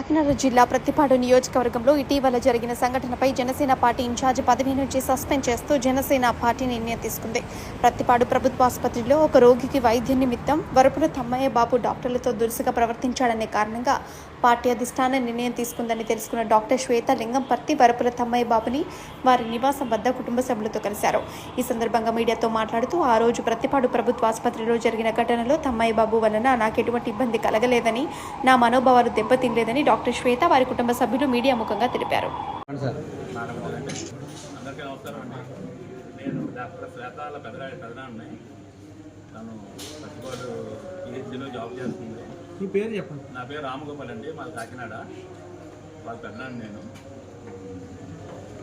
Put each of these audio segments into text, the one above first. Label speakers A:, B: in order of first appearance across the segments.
A: కాకినాడ జిల్లా ప్రతిపాడు నియోజకవర్గంలో ఇటీవల జరిగిన సంఘటనపై జనసేన పార్టీ ఇన్ఛార్జ్ పదవి నుంచి సస్పెండ్ చేస్తూ జనసేన పార్టీ నిర్ణయం తీసుకుంది. ప్రత్తిపాడు ప్రభుత్వ ఆసుపత్రిలో ఒక రోగికి వైద్యం నిమిత్తం వరపుల తమ్మయ్య బాబు డాక్టర్లతో దురుసుగా ప్రవర్తించాడనే కారణంగా పార్టీ అధిష్టానం నిర్ణయం తీసుకుందని తెలుసుకున్న డాక్టర్ శ్వేత లింగంపర్తి వరపుల తమ్మయ్య బాబుని వారి నివాసం వద్ద కుటుంబ సభ్యులతో కలిశారు. ఈ సందర్భంగా మీడియాతో మాట్లాడుతూ ఆ రోజు ప్రతిపాడు ప్రభుత్వ ఆసుపత్రిలో జరిగిన ఘటనలో తమ్మయ్య బాబు వలన నాకు ఎటువంటి ఇబ్బంది కలగలేదని నా మనోభావాలు దెబ్బతినలేదని డాక్టర్ శ్వేత వారి కుటుంబ సభ్యులు మీడియా ముఖంగా తెలిపారు.
B: అందరికీ నమస్కారం అండి. నేను డాక్టర్ శ్వేతాల పెదనాన్ని తను పిహెచ్డిలో జాబ్ చేస్తుంది.
C: మీ పేరు చెప్పండి.
B: నా పేరు రామగోపాల్ అండి. మాది కాకినాడ. వాళ్ళ పెదనాన్ని నేను.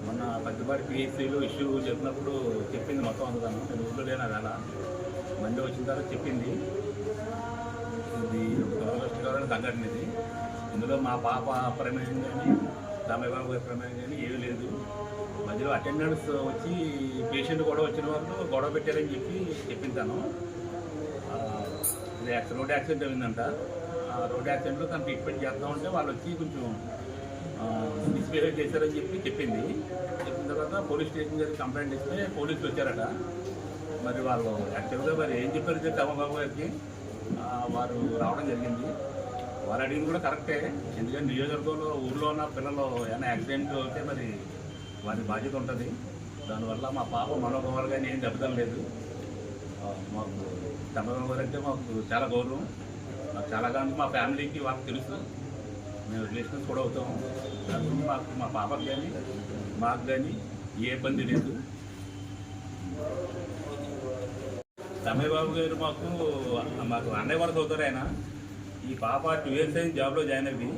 B: మొన్న పచ్చిపాడు పిహెచ్డిలో ఇష్యూ చెప్పినప్పుడు చెప్పింది మొత్తం అందుతాను నేను ఊళ్ళో లేను అది అలా. మండే వచ్చిన తర్వాత చెప్పింది. ఇది ఒక దురదృష్టకరమైన సంఘటన ఇది ఇందులో మా పాప ప్రమేయం కానీ రామయ్య బాబు గారి ప్రమేయం కానీ ఏమీ లేదు. మధ్యలో అటెండెన్స్ వచ్చి పేషెంట్ గొడవ వచ్చిన వాళ్ళు గొడవ పెట్టారని చెప్పి చెప్పించాను ఇది రోడ్ యాక్సిడెంట్ అయిందంట. ఆ రోడ్ యాక్సిడెంట్లో తను ట్రీట్మెంట్ చేస్తా ఉంటే వాళ్ళు వచ్చి కొంచెం మిస్బిహేవ్ చేశారని చెప్పి చెప్పింది. చెప్పిన తర్వాత పోలీస్ స్టేషన్ దగ్గర కంప్లైంట్ ఇస్తే పోలీసులు వచ్చారట. మరి వాళ్ళు యాక్చువల్గా మరి ఏం చెప్పారు తమ రామబాబు గారికి? వారు రావడం జరిగింది. వాళ్ళు అడిగింది కూడా కరెక్టే. ఎందుకంటే నియోజకవర్గంలో ఊర్లో ఉన్న పిల్లలు ఏమైనా యాక్సిడెంట్ అయితే మరి వారి బాధ్యత ఉంటుంది. దానివల్ల మా పాప మనోభావాలు కానీ ఏం దెబ్బతలేదు లేదు మాకు చంద్రబాబు గారు అంటే మాకు చాలా గౌరవం. మాకు చాలా కానీ మా ఫ్యామిలీకి వాళ్ళకి తెలుసు. మేము రిలేషన్స్ కూడా అవుతాము దాని మాకు మా పాపకు కానీ మాకు కానీ ఏ ఇబ్బంది లేదు. తమ్మయ్య బాబు గారు మాకు మాకు అన్నయ్య వరకు అవుతారు ఆయన. ఈ పాప టూ ఇయర్స్ అయింది జాబ్లో జాయిన్ అయింది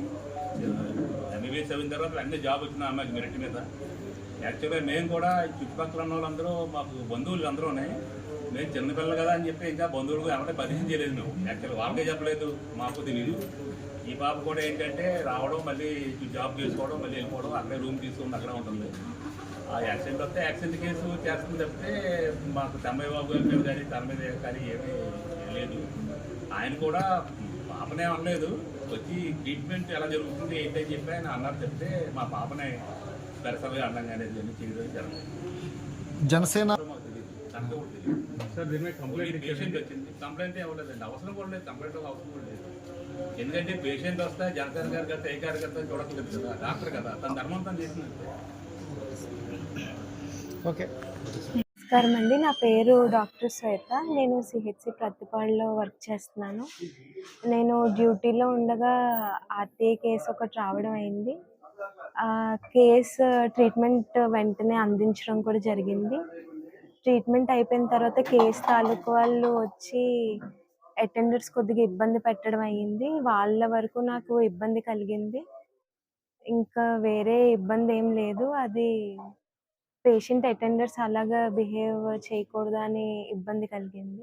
B: ఎంబీబీఎస్ అయిన తర్వాత అన్ని జాబ్ వచ్చిన ఆమెకి మెరిట్ మీద. యాక్చువల్గా మేము కూడా చుట్టుపక్కల ఉన్న వాళ్ళందరూ మాకు బంధువులు అందరూ ఉన్నాయి. మేము చిన్నపిల్లలు కదా అని చెప్పి ఇంకా బంధువులకు ఏమంటే పరిచయం చేయలేదు మేము. యాక్చువల్ వాళ్ళకే చెప్పలేదు మాకు తెలియదు ఈ పాప కూడా ఏంటంటే రావడం మళ్ళీ జాబ్ చేసుకోవడం మళ్ళీ వెళ్ళిపోవడం అక్కడే రూమ్ తీసుకుని అక్కడే ఉంటుంది. ఆ యాక్సిడెంట్ వస్తే యాక్సిడెంట్ కేసు చేస్తుంది తప్పితే మాకు తమ్మయ్య బాబు గారి మీద కానీ తన మీద కానీ ఏమీ లేదు. ఆయన కూడా పాపనే అనలేదు. వచ్చి ట్రీట్మెంట్ ఎలా జరుగుతుంది ఏంటని చెప్పి ఆయన అన్నారు చెప్తే మా పాపనే పెరసలుగా అన్నం కానీ ఇవన్నీ చేయడం జరగలేదు
C: జనసేన సార్ దీని మీద కంప్లైంట్
B: పేషెంట్ వచ్చింది. కంప్లైంట్ ఇవ్వలేదండి. అవసరం కూడా లేదు. కంప్లైంట్ అవసరం కూడా లేదు. ఎందుకంటే పేషెంట్ వస్తే జనసేన గారి కడితే ఏ కార్యకర్త చూడట్లేదు కదా డాక్టర్ కదా. తన ధర్మం తను చేసినట్టు
C: ఓకే.
D: నమస్కారం అండి నా పేరు డాక్టర్ శ్వేత. నేను సిహెచ్సి ప్రతిపాడులో వర్క్ చేస్తున్నాను. నేను డ్యూటీలో ఉండగా ఆర్టీఏ కేసు ఒకటి రావడం అయింది. కేసు ట్రీట్మెంట్ వెంటనే అందించడం కూడా జరిగింది. ట్రీట్మెంట్ అయిపోయిన తర్వాత కేసు తాలూకు వాళ్ళు వచ్చి అటెండర్స్ కొద్దిగా ఇబ్బంది పెట్టడం అయ్యింది. వాళ్ళ వరకు నాకు ఇబ్బంది కలిగింది. ఇంకా వేరే ఇబ్బంది ఏం లేదు. అది పేషెంట్ అటెండర్స్ అలాగా బిహేవ్ చేయకూడదు అనే ఇబ్బంది కలిగింది.